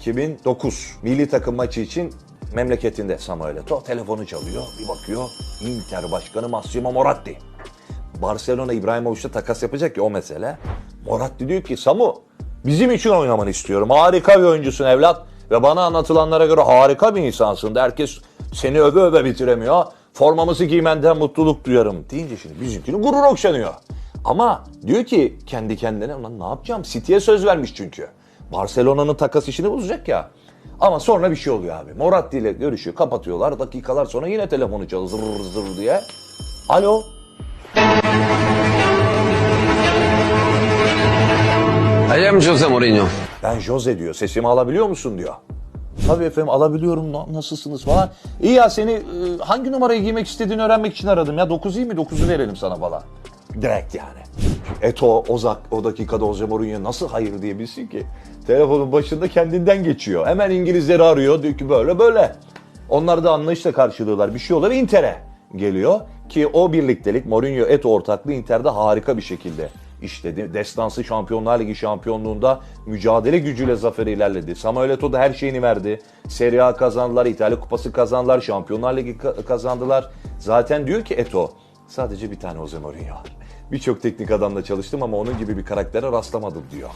2009 milli takım maçı için memleketinde Samuel Eto'o telefonu çalıyor. Bir bakıyor Inter Başkanı Massimo Moratti. Barcelona İbrahimovic'le takas yapacak ya o mesele. Moratti diyor ki Samu bizim için oynamanı istiyorum. Harika bir oyuncusun evlat. Ve bana anlatılanlara göre harika bir insansın. Herkes seni öve öve bitiremiyor. Formamızı giymenden mutluluk duyarım deyince şimdi bizimkinin gurur okşanıyor. Ama diyor ki kendi kendine "Ulan ne yapacağım? City'ye söz vermiş çünkü. Barcelona'nın takas işini bozacak ya. Ama sonra bir şey oluyor abi. Moratti ile görüşüyor, kapatıyorlar. Dakikalar sonra yine telefonu çalıyor zır zır diye. Alo, I am Jose Mourinho. Ben Jose diyor. Sesimi alabiliyor musun diyor. Tabii efendim alabiliyorum. Na- Nasılsınız falan. İyi ya seni e, hangi numarayı giymek istediğini öğrenmek için aradım ya. 9 iyi mi? 9'u verelim sana falan. Direkt yani. Eto o, zak, o dakikada Jose Mourinho nasıl hayır diyebilsin ki? Telefonun başında kendinden geçiyor. Hemen İngilizleri arıyor. Diyor ki böyle böyle. Onlar da anlayışla karşılıyorlar. Bir şey oluyor Inter'e geliyor. Ki o birliktelik Mourinho Eto ortaklığı Inter'de harika bir şekilde işledi. Destansı Şampiyonlar Ligi şampiyonluğunda mücadele gücüyle zaferi ilerledi. Samuel Eto'o da her şeyini verdi. Serie A kazandılar, İtalya Kupası kazandılar, Şampiyonlar Ligi ka- kazandılar. Zaten diyor ki Eto, sadece bir tane Jose Mourinho var. Birçok teknik adamla çalıştım ama onun gibi bir karaktere rastlamadım diyor.